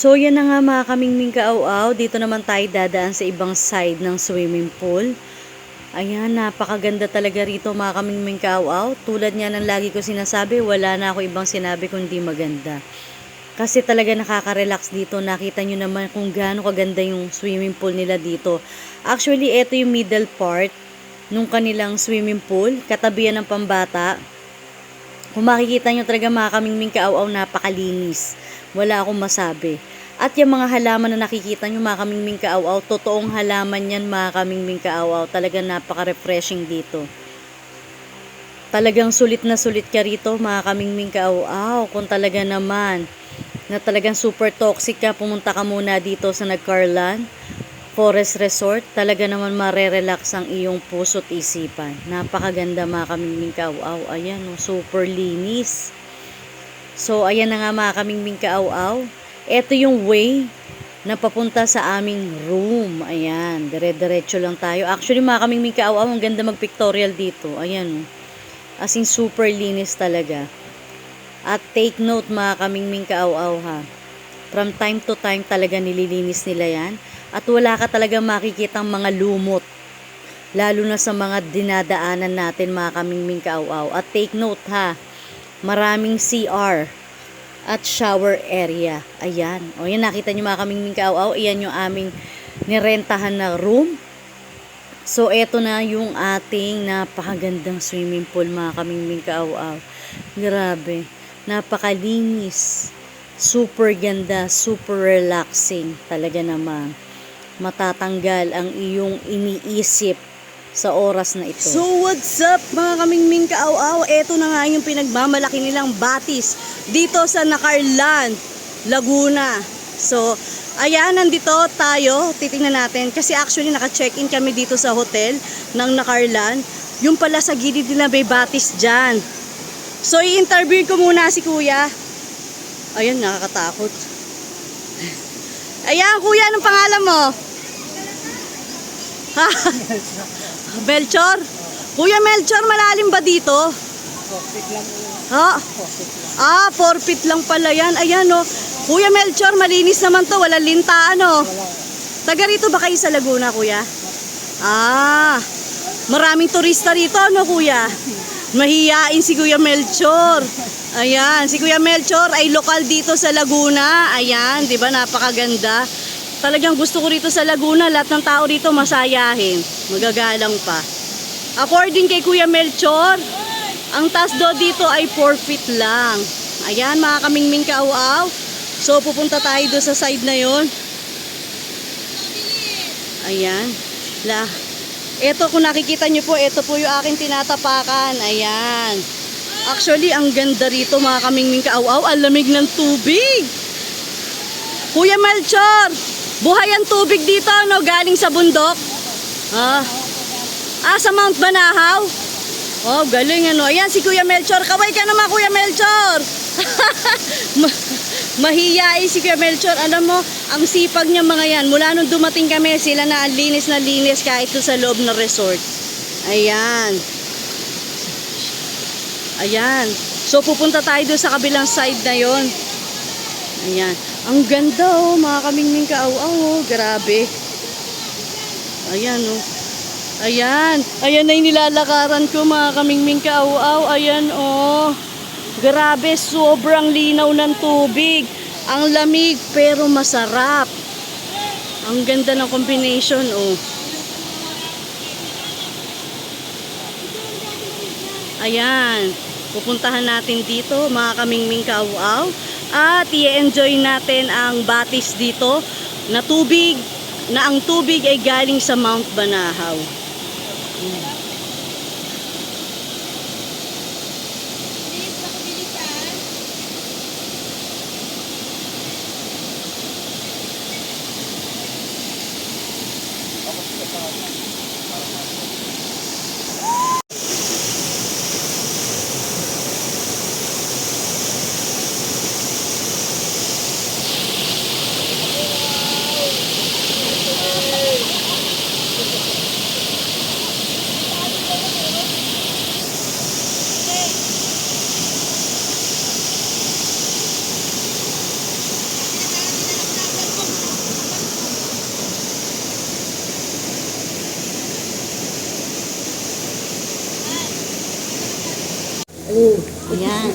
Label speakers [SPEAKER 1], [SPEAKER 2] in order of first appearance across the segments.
[SPEAKER 1] So yan na nga mga kamingming kaaw-aw, dito naman tayo dadaan sa ibang side ng swimming pool. Ayan, napakaganda talaga rito mga kamingming kaaw-aw. Tulad nga ng lagi ko sinasabi, wala na ako ibang sinabi kundi maganda. Kasi talaga nakaka-relax dito. Nakita nyo naman kung gaano kaganda yung swimming pool nila dito. Actually, ito yung middle part nung kanilang swimming pool. Katabihan ng pambata. Kung makikita nyo talaga mga kamingming kaaw-aw, napakalinis. Wala akong masabi. At yung mga halaman na nakikita nyo mga kamingming kaaw-aw, totoong halaman yan mga kamingming kaaw-aw. Talagang napaka-refreshing dito. Talagang sulit na sulit ka rito mga kamingming kaaw-aw. Kung talaga naman na talagang super toxic ka, pumunta ka muna dito sa Nagcarlan Forest Resort. Talaga naman marerelax ang iyong puso't isipan. Napakaganda mga kamingming kaaw-aw. Ayan, oh, super linis. So, ayan na nga mga kamingming kaaw-aw. Ito yung way na papunta sa aming room. Ayan, dire-diretso lang tayo. Actually, mga kamingming kaaw-aw, ang ganda mag-pictorial dito. Ayan, oh. As in, super linis talaga. At take note mga kamingming kaaw-aw ha. From time to time talaga nililinis nila yan. At wala ka talaga makikitang mga lumot. Lalo na sa mga dinadaanan natin mga kamingming kaaw-aw. At take note ha. Maraming CR at shower area. Ayan. O yan nakita nyo mga kamingming kaaw-aw. Iyan yung aming nirentahan na room. So, eto na yung ating napakagandang swimming pool, mga kamingming kaaw-aw. Grabe. Napakalinis. Super ganda. Super relaxing. Talaga naman. Matatanggal ang iyong iniisip sa oras na ito.
[SPEAKER 2] So what's up mga kamingming kaaw-aw? Ito na nga yung pinagmamalaki nilang batis dito sa Nakarlan, Laguna. So, ayan, nandito tayo. Titingnan natin. Kasi actually naka-check-in kami dito sa hotel ng Nakarlan. Yung pala sa gilid nila may batis dyan. So, i-interview ko muna si kuya. Ayun, nakakatakot. Ayan, kuya, anong pangalan mo? Ha? Melchor? Kuya Melchor, malalim ba dito? Ha? Ah, forfeit lang pala yan. Ayan o. Kuya Melchor, malinis naman to. Walang linta, ano? Taga rito ba kayo sa Laguna, kuya? Ah, maraming turista rito, ano, kuya? Mahiyain si Kuya Melchor. Ayan, si Kuya Melchor ay lokal dito sa Laguna. Ayan, di ba, napakaganda. Talagang gusto ko rito sa Laguna, lahat ng tao rito masayahin. Magagalang pa. According kay Kuya Melchor, ang taas do dito ay 4 feet lang. Ayan, mga kamingming kaaw-aw. So, pupunta tayo do sa side na yon. Ayan. La. Ito, kung nakikita nyo po, ito po yung aking tinatapakan. Ayan. Actually, ang ganda rito, mga kamingming kaaw-aw. Ang lamig ng tubig. Kuya Melchor, buhay ang tubig dito, no? Galing sa bundok. Ah, ah sa Mount Banahaw? Oh, galing ano. Ayan si Kuya Melchor. Kaway ka naman, Kuya Melchor. Ma- Mahiyain si Kuya Melchor. Alam mo, ang sipag niya mga yan. Mula nung dumating kami, sila na linis na linis kahit sa loob ng resort. Ayan. Ayan. So, pupunta tayo doon sa kabilang side na yon. Ayan. Ang ganda oh, mga kamingming kaaw-aw oh. Grabe. Ayan oh. Ayan. Ayan na yung nilalakaran ko mga kamingming kaaw-aw. Ayan oh. Grabe, sobrang linaw ng tubig. Ang lamig pero masarap. Ang ganda ng combination oh. Ayan. Pupuntahan natin dito mga kamingming kaaw-aw. At i-enjoy natin ang batis dito na tubig na ang tubig ay galing sa Mount Banahaw. Oh, ayan.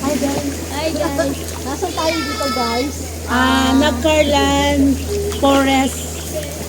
[SPEAKER 2] Hi guys. Hi guys. Nasaan tayo dito guys?
[SPEAKER 3] Ah, Nagcarlan Forest.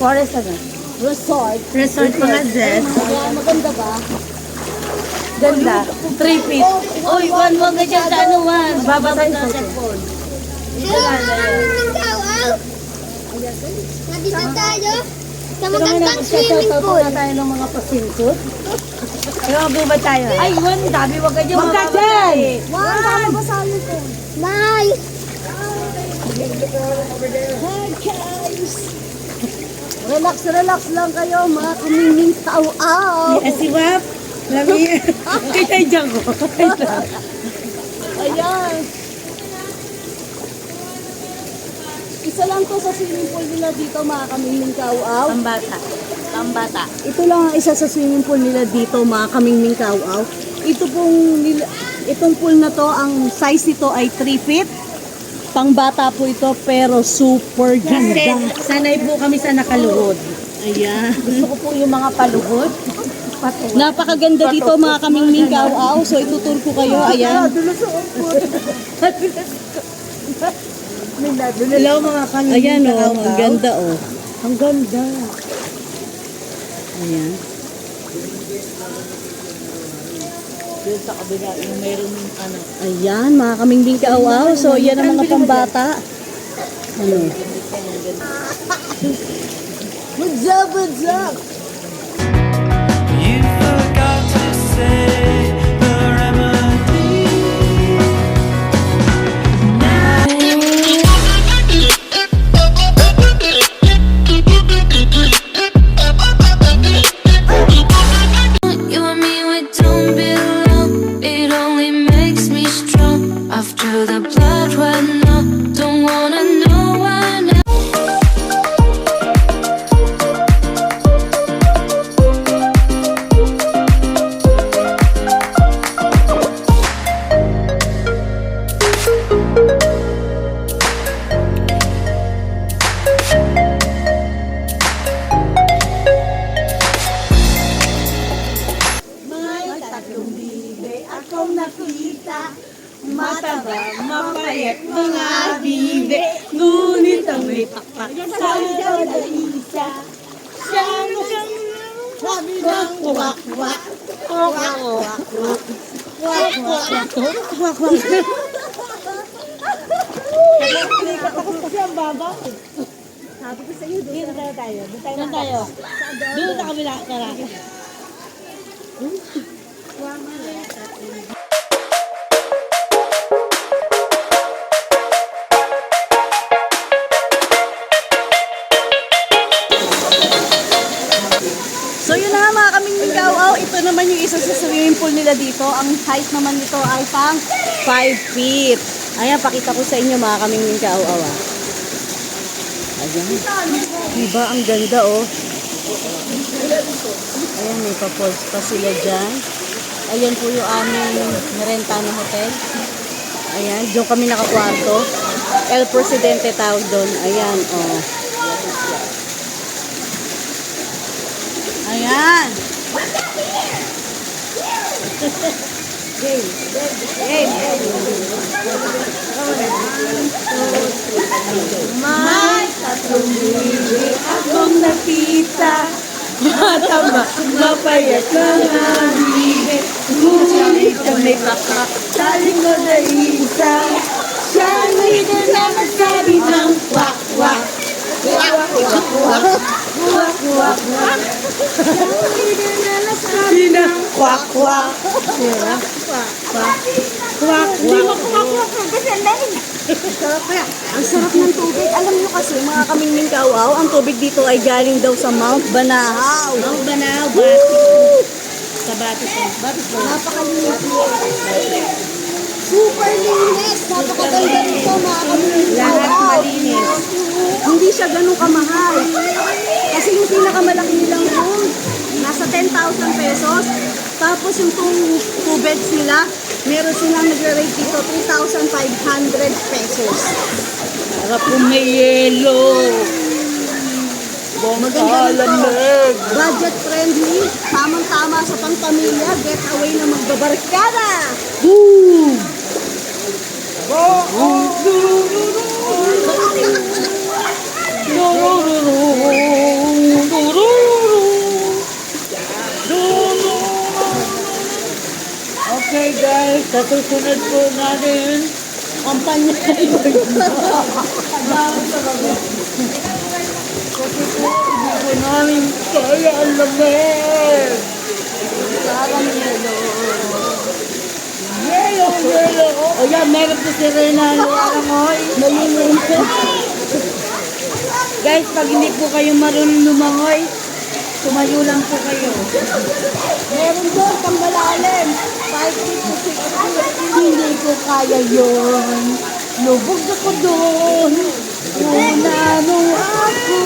[SPEAKER 2] Forest ano? Resort.
[SPEAKER 3] Resort mga Zed.
[SPEAKER 2] Ayan, maganda ba?
[SPEAKER 3] Ganda. 3 feet. Uy, one, wag ka dyan sa ano, one. Babasay sa cellphone. Ito lang na yun.
[SPEAKER 4] Nandito tayo sa magandang swimming pool.
[SPEAKER 3] na tayo ng mga pasingkot. Kaya ba tayo? Ay, one, sabi wag ka dyan. Wag ka dyan!
[SPEAKER 4] Wow, tama ba sa? Nice!
[SPEAKER 2] Relax, relax lang kayo mga kaminging tao-aw.
[SPEAKER 3] Eh, si Wap. Lami. Kita dyan ko.
[SPEAKER 2] Ayan. Isa lang to sa swimming pool nila dito mga kaminging tao-aw.
[SPEAKER 3] Pambata. Pambata.
[SPEAKER 2] Ito lang ang isa sa swimming pool nila dito, mga kamingming kauaw. Ito pong, nila, itong pool na to, ang size nito ay 3 feet. Pangbata po ito, pero super ganda.
[SPEAKER 3] sanay po kami sa nakaluhod.
[SPEAKER 2] Ayan.
[SPEAKER 3] Gusto ko po yung mga paluhod.
[SPEAKER 2] Napakaganda dito mga kamingming kauaw. So ituturo ko kayo. Ayan.
[SPEAKER 3] Hello mga kanina.
[SPEAKER 2] Ayan o, oh, ang ganda o. Oh.
[SPEAKER 3] Ang ganda.
[SPEAKER 2] Ayan.
[SPEAKER 3] Doon sa kabila, yung meron yung ano.
[SPEAKER 2] Ayan, mga kamingming kauaw. So yan ang mga pambata. Ano? What's up, what's up?
[SPEAKER 5] You forgot to say
[SPEAKER 2] mapayat mga bibe Ngunit ang may pakpak Sa daw na isa Siyang siyang Sabi ng wak wak Wak wak wak Wak wak Wak wak Kasi ang baba Sabi ko sa iyo, doon tayo tayo. Doon tayo. Doon tayo. Doon sa kabila. Tara. So ito naman yung isa sa swimming pool nila dito. Ang height naman nito ay pang 5 feet. Ayan, pakita ko sa inyo mga kaming Mingawaw. Ah. Ayan. Diba, ang ganda oh. Ayan, may pa-falls pa sila dyan. Ayan po yung aming narenta na hotel. Ayan, doon kami nakakwarto. El Presidente tawag doon. Ayan, oh. Ayan. May tatlong bibi akong nakita. Matama, mapayat mga bibi. Ngunit may baka sa likod na isa. Siya may naman sabi ng wak wak. Wak wak wak. Wak wak wak. Sabi ng kwak kwak. Kwak kwak. Kwak kwak. Sarap kaya. Ang sarap ng tubig. Alam nyo kasi, mga kaming mingkawaw, ang tubig dito ay galing daw sa Mount Banahaw.
[SPEAKER 3] Ang banaw, batik. Sa batik. Batik po.
[SPEAKER 2] Napakalinis Super linis. Napakaganda nito, mga mingkawaw.
[SPEAKER 3] Lahat malinis.
[SPEAKER 2] Hindi siya ganun kamahal. Kasi yung pinakamalaki nilang room, nasa 10,000 pesos. Tapos yung two, beds nila, meron silang nag-rate dito 3,500 pesos.
[SPEAKER 3] Harap kung may yelo.
[SPEAKER 2] Maganda rin to. Budget friendly, tamang-tama sa pangpamilya, get away na magbabarkada. Boom!
[SPEAKER 3] Sa susunod po natin, kampanya kay Kasi po, hindi po namin kaya ang lamig. Parang yelo. Yelo, yelo. O yan, meron po si Rena. Oy. Nalulung po. Guys, pag hindi po kayo marunong lumangoy, tumayo lang po kayo.
[SPEAKER 2] Meron doon, pang malalim. 5 feet to 6 feet.
[SPEAKER 3] Hindi ko kaya yun. Lubog ako doon. Una mo ako.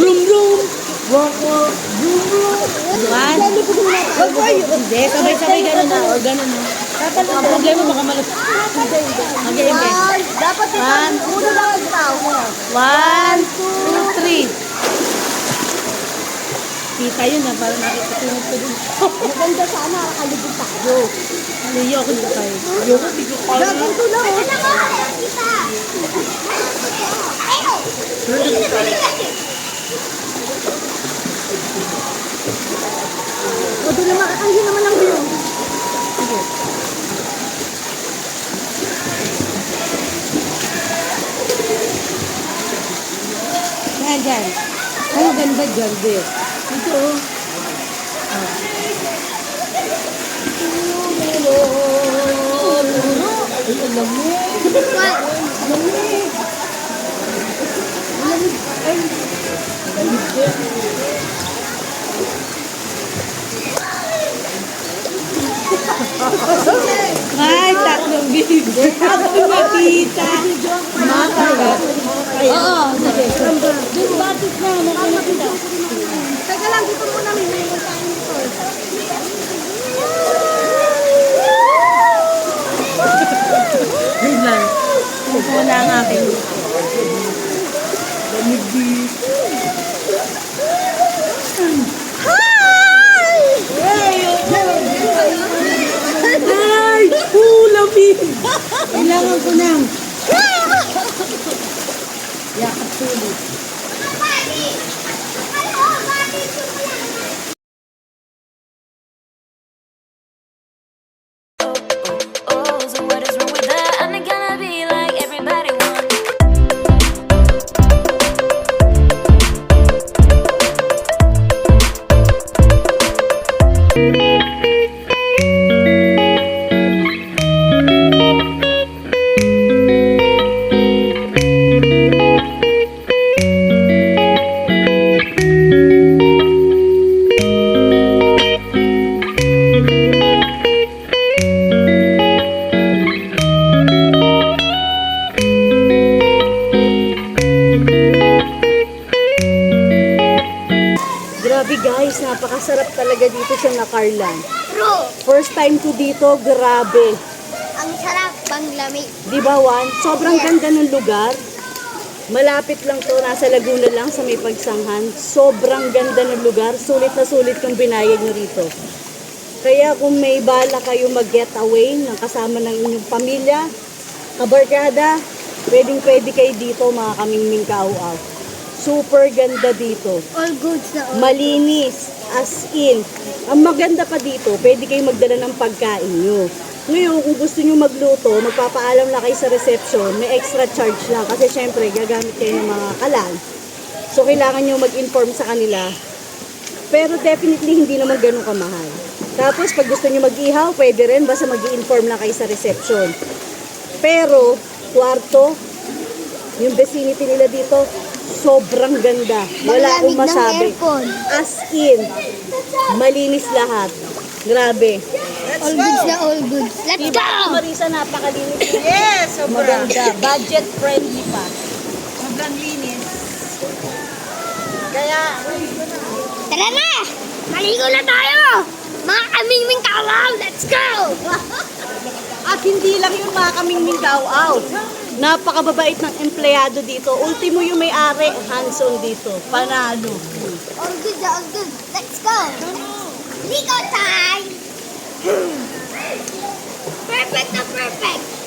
[SPEAKER 3] Brum brum. Wako. Brum brum. Ko yun. Hindi, sabay-sabay ganun na. O ganun na. Ang problema baka malas. Okay, okay.
[SPEAKER 2] Dapat ito,
[SPEAKER 3] One.
[SPEAKER 2] uno lang ang tao.
[SPEAKER 3] One, two, three. Kita yun na, parang nakikitulog ko din.
[SPEAKER 2] Maganda sana, nakalibig tayo.
[SPEAKER 3] Aliyo ako dito tayo. Ayoko, di ko kaya.
[SPEAKER 2] Ganito lang, oh. O, doon naman, ayun naman ang view.
[SPEAKER 3] Dyan. Ay, ganda dyan, be. Ito, oh. Ay, alam mo. Ay, tatlong bibig. Ako makita. Makagat. Oo, sige.
[SPEAKER 2] Napakasarap talaga dito sa Nakarlan.
[SPEAKER 4] Bro,
[SPEAKER 2] First time ko dito, grabe.
[SPEAKER 4] ang sarap pang lamig.
[SPEAKER 2] Di ba, Juan? Sobrang ganda ng lugar. Malapit lang to, nasa Laguna lang sa may pagsanghan. Sobrang ganda ng lugar. Sulit na sulit yung binayad nyo rito. Kaya kung may bala kayo mag-get away ng kasama ng inyong pamilya, kabarkada, pwedeng pwede kayo dito mga kamingming kauaw. Super ganda dito.
[SPEAKER 4] All goods na all.
[SPEAKER 2] Malinis, as in. Ang maganda pa dito, pwede kayo magdala ng pagkain nyo. Ngayon, kung gusto nyo magluto, magpapaalam na kayo sa reception, may extra charge lang. Kasi syempre, gagamit kayo ng mga kalan. So, kailangan nyo mag-inform sa kanila. Pero definitely, hindi naman ganun kamahal. Tapos, pag gusto nyo mag-ihaw, pwede rin. Basta mag inform lang kayo sa reception. Pero, kwarto, yung vicinity nila dito, sobrang ganda. Wala akong masabi. As in, malinis lahat. Grabe.
[SPEAKER 4] All goods na all goods. Let's
[SPEAKER 2] Diba,
[SPEAKER 4] go!
[SPEAKER 2] Marisa, napakalinis.
[SPEAKER 3] Yes, sobra.
[SPEAKER 2] Maganda. Budget friendly pa.
[SPEAKER 3] Sobrang linis.
[SPEAKER 4] Tara na! Maligo na tayo! Mga kamingming kalaw, let's go!
[SPEAKER 2] At hindi lang yung mga kaming mindaw-aw. Napakababait ng empleyado dito. Ultimo yung may-ari, hands-on dito. Panalo.
[SPEAKER 4] All good all good. Let's go! Ligo time! Perfect na perfect!